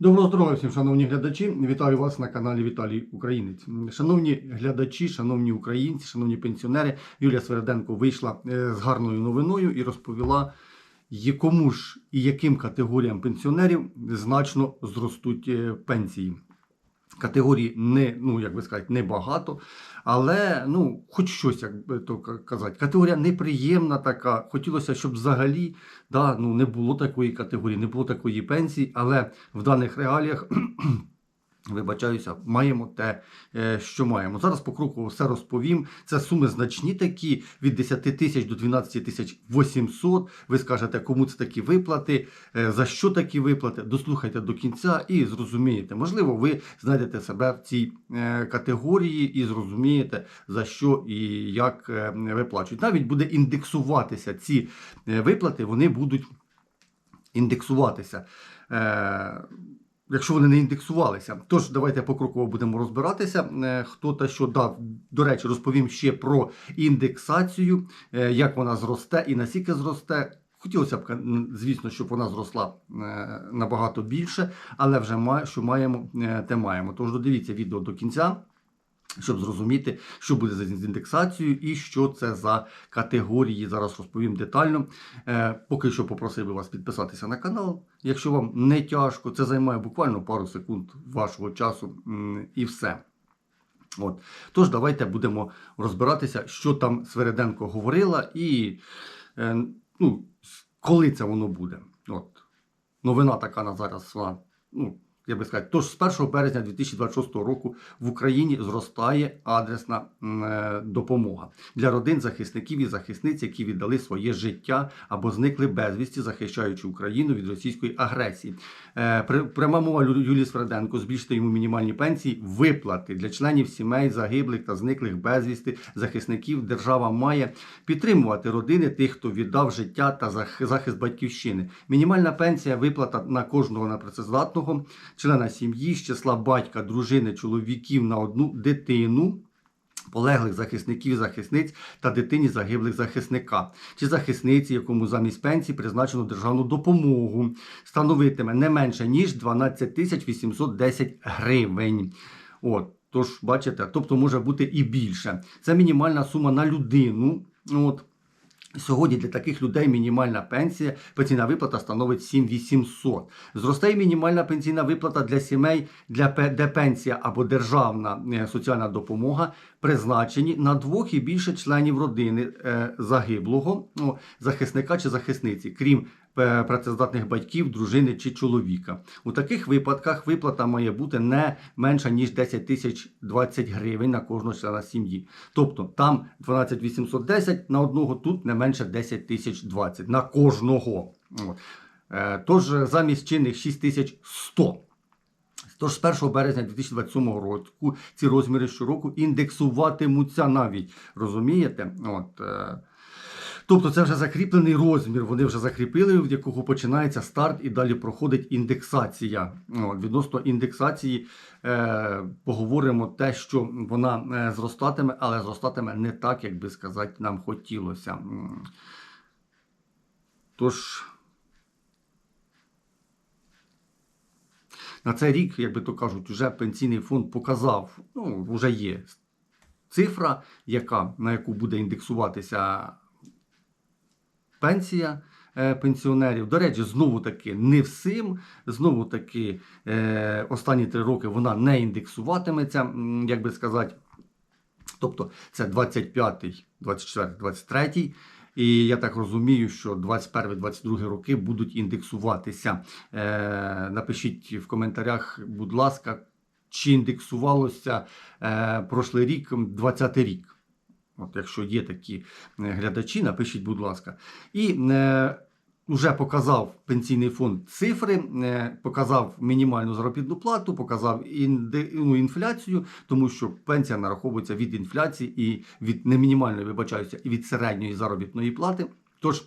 Доброго здоров'я всім, шановні глядачі. Вітаю вас на каналі Віталій Українець. Шановні глядачі, шановні українці, шановні пенсіонери, Юлія Свереденко вийшла е, з гарною новиною і розповіла, якому ж і яким категоріям пенсіонерів значно зростуть е, пенсії. Категорій не, ну як би сказати, небагато, але ну, хоч щось, як би то казати. Категорія неприємна така. Хотілося, щоб взагалі да, ну, не було такої категорії, не було такої пенсії, але в даних реаліях. Вибачаюся, маємо те, е, що маємо. Зараз покроково все розповім. Це суми значні такі від 10 тисяч до 12 тисяч 800. Ви скажете, кому це такі виплати, е, за що такі виплати. Дослухайте до кінця і зрозумієте. Можливо, ви знайдете себе в цій е, категорії і зрозумієте, за що і як виплачують. Навіть буде індексуватися ці виплати, вони будуть індексуватися. Якщо вони не індексувалися, тож давайте покроково будемо розбиратися. е, Хто та що дав. До речі, розповім ще про індексацію, е, як вона зросте і наскільки зросте. Хотілося б, звісно, щоб вона зросла е, набагато більше, але вже що маємо, те маємо. Тож додивіться відео до кінця, щоб зрозуміти, що буде з індексацією і що це за категорії. Зараз розповім детально. Е, Поки що попросив би вас підписатися на канал. Якщо вам не тяжко, це займає буквально пару секунд вашого часу і все. От. Тож давайте будемо розбиратися, що там Свереденко говорила і е, ну, коли це воно буде. От. Новина така на зараз. Вона, ну, я би сказати, тож з 1 березня 2026 року в Україні зростає адресна е, допомога для родин захисників і захисниць, які віддали своє життя або зникли безвісті, захищаючи Україну від російської агресії. Е, Пряма мова Юлії Сверденко збільшити йому мінімальні пенсії, виплати для членів сімей загиблих та зниклих безвісти захисників. Держава має підтримувати родини тих, хто віддав життя та захист батьківщини. Мінімальна пенсія виплата на кожного непрацездатного члена сім'ї з числа батька, дружини, чоловіків на одну дитину. Полеглих захисників захисниць та дитині загиблих захисника чи захисниці, якому замість пенсії призначено державну допомогу, становитиме не менше ніж 12 тисяч 810 гривень. От, тож, бачите, тобто може бути і більше. Це мінімальна сума на людину. От. Сьогодні для таких людей мінімальна пенсія, пенсійна виплата становить 7800. Зростає мінімальна пенсійна виплата для сімей, для де пенсія або державна е, соціальна допомога призначені на двох і більше членів родини е, загиблого ну, захисника чи захисниці, крім е, працездатних батьків, дружини чи чоловіка. У таких випадках виплата має бути не менша ніж 10 тисяч 20 гривень на кожного члена сім'ї. Тобто там 12 810 на одного, тут не менше 10 тисяч 20 на кожного. От. Е, Тож замість чинних 6100. Тож з 1 березня 2027 року ці розміри щороку індексуватимуться навіть. Розумієте? От, е, Тобто це вже закріплений розмір, вони вже закріпили, в якого починається старт і далі проходить індексація. Відносно індексації е, поговоримо те, що вона е, зростатиме, але зростатиме не так, як би сказати, нам хотілося. Тож. На цей рік, як би то кажуть, вже пенсійний фонд показав, ну, вже є цифра, яка, на яку буде індексуватися пенсія е, пенсіонерів. До речі, знову таки не всім. Знову таки, е, останні три роки вона не індексуватиметься, як би сказати. Тобто це 25, 24, 23. І я так розумію, що 21-22 роки будуть індексуватися. Е, напишіть в коментарях, будь ласка, чи індексувалося е, прошлий рік, 20 рік. От, якщо є такі е, глядачі, напишіть, будь ласка. І е, вже показав пенсійний фонд цифри, е, показав мінімальну заробітну плату, показав інде, ну, інфляцію, тому що пенсія нараховується від інфляції і від не мінімальної, вибачаюся, і від середньої заробітної плати. Тож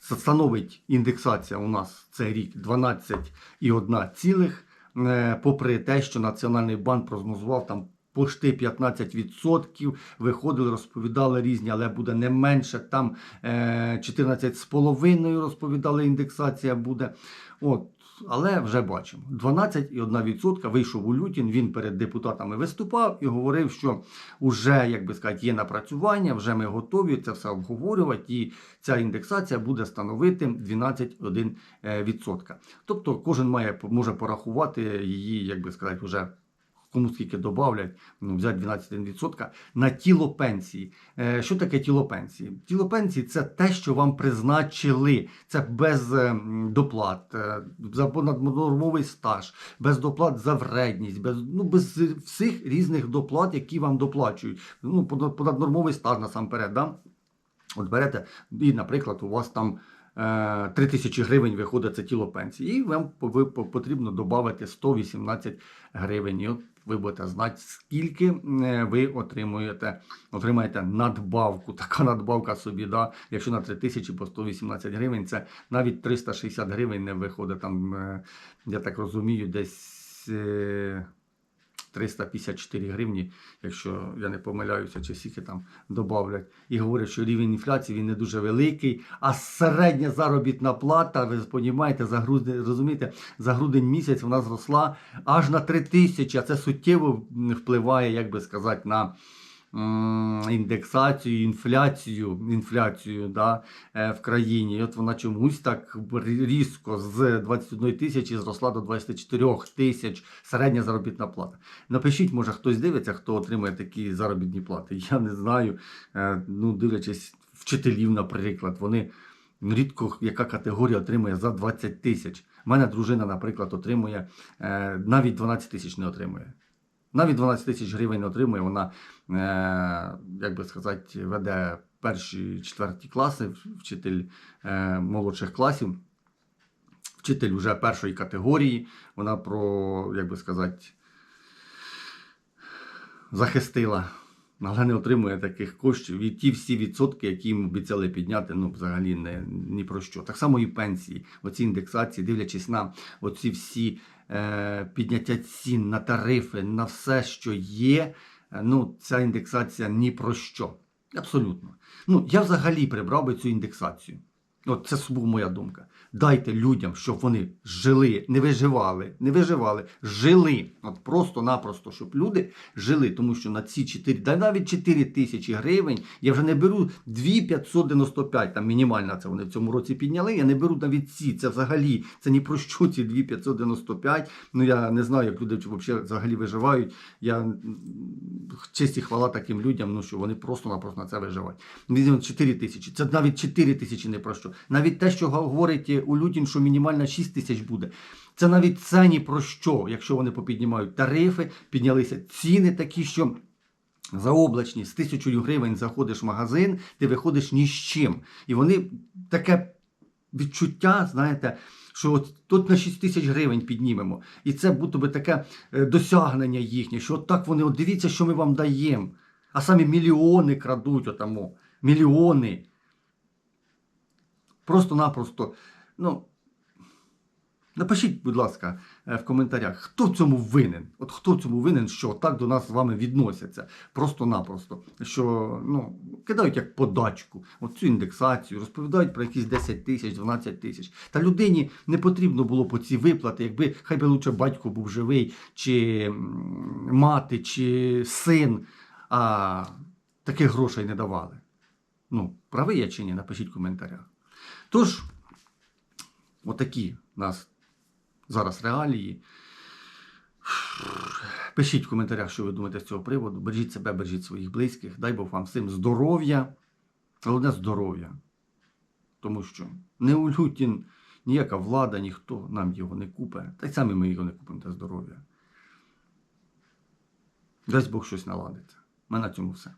становить індексація у нас цей рік 12,1 цілих, е, попри те, що Національний банк прогнозував там пошти 15%. Виходили, розповідали різні, але буде не менше. Там е, 14,5% розповідали, індексація буде. От. Але вже бачимо, 12,1% вийшов у Лютін. Він перед депутатами виступав і говорив, що вже, як би сказати, є напрацювання, вже ми готові це все обговорювати, і ця індексація буде становити 12,1%. Тобто кожен має може порахувати її, як би сказати, вже. Кому скільки додавлять, ну, взяти 12% на тіло пенсії. Е, що таке тіло пенсії? Тіло пенсії це те, що вам призначили. Це без е, доплат, е, за понаднормовий стаж, без доплат за вредність, без, ну, без всіх різних доплат, які вам доплачують. Ну, понаднормовий стаж насамперед. Да? От берете, і, наприклад, у вас там е, 3 тисячі гривень виходить це тіло пенсії, і вам потрібно додати 118 гривень. Ви будете знати, скільки е, ви отримуєте, отримаєте надбавку. Така надбавка собі, да? якщо на 3 тисячі по 118 гривень, це навіть 360 гривень не виходить. Там, е, я так розумію, десь. Е, 354 гривні, якщо я не помиляюся, чи скільки там додавлять. І говорять, що рівень інфляції він не дуже великий, а середня заробітна плата, ви розумієте, за грудень, розумієте, за грудень місяць вона зросла аж на 3 тисячі, а це суттєво впливає, як би сказати, на індексацію, інфляцію, інфляцію да, е, в країні. І от вона чомусь так різко з 21 тисячі зросла до 24 тисяч середня заробітна плата. Напишіть, може хтось дивиться, хто отримує такі заробітні плати. Я не знаю. Е, Ну, дивлячись вчителів, наприклад, вони рідко яка категорія отримує за 20 тисяч. У мене дружина, наприклад, отримує е, навіть 12 тисяч не отримує. Навіть 12 тисяч гривень отримує. Вона, е, як би сказати, веде перші четверті класи, вчитель е, молодших класів, вчитель вже першої категорії. Вона про, як би сказати, захистила, але не отримує таких коштів. І ті всі відсотки, які їм обіцяли підняти, ну взагалі не, ні про що. Так само і пенсії, оці індексації, дивлячись на оці всі підняття цін на тарифи, на все, що є. е, Ну, ця індексація ні про що. Абсолютно. Ну, я взагалі прибрав би цю індексацію. От це була моя думка. Дайте людям, щоб вони жили, не виживали, не виживали, жили. От просто-напросто, щоб люди жили, тому що на ці 4, да навіть 4 тисячі гривень, я вже не беру 2595, там мінімальна це вони в цьому році підняли. Я не беру навіть ці. Це взагалі це ні про що ці 2595. Ну я не знаю, як люди взагалі виживають. Я честь і хвала таким людям, ну що вони просто-напросто на це виживають. Візьмемо 4 тисячі. Це навіть 4 тисячі не про що. Навіть те, що говорить е, у Лютін, що мінімальна 6 тисяч буде. Це навіть це ні про що, якщо вони попіднімають тарифи, піднялися ціни такі, що. Заоблачні, з тисячою гривень заходиш в магазин, ти виходиш ні з чим. І вони таке відчуття, знаєте, що от тут на 6 тисяч гривень піднімемо. І це будто би таке е, досягнення їхнє, що от так вони, от дивіться, що ми вам даємо. А самі мільйони крадуть отамо. Мільйони. Просто-напросто. Ну, напишіть, будь ласка, е, в коментарях, хто цьому винен? От хто цьому винен, що так до нас з вами відносяться. Просто-напросто. Що ну, кидають як подачку, от цю індексацію, розповідають про якісь 10 тисяч, 12 тисяч. Та людині не потрібно було по ці виплати, якби хай би лучше батько був живий, чи мати, чи син, а таких грошей не давали. Ну, правий я чи ні, напишіть в коментарях. Тож, отакі у нас зараз реалії. Пишіть в коментарях, що ви думаєте з цього приводу. Бережіть себе, бережіть своїх близьких. Дай Бог вам всім здоров'я. Головне здоров'я. Тому що не у Лютін, ніяка влада, ніхто нам його не купить. Та й самі ми його не купимо, те здоров'я. Дасть Бог щось наладиться. Мене на цьому все.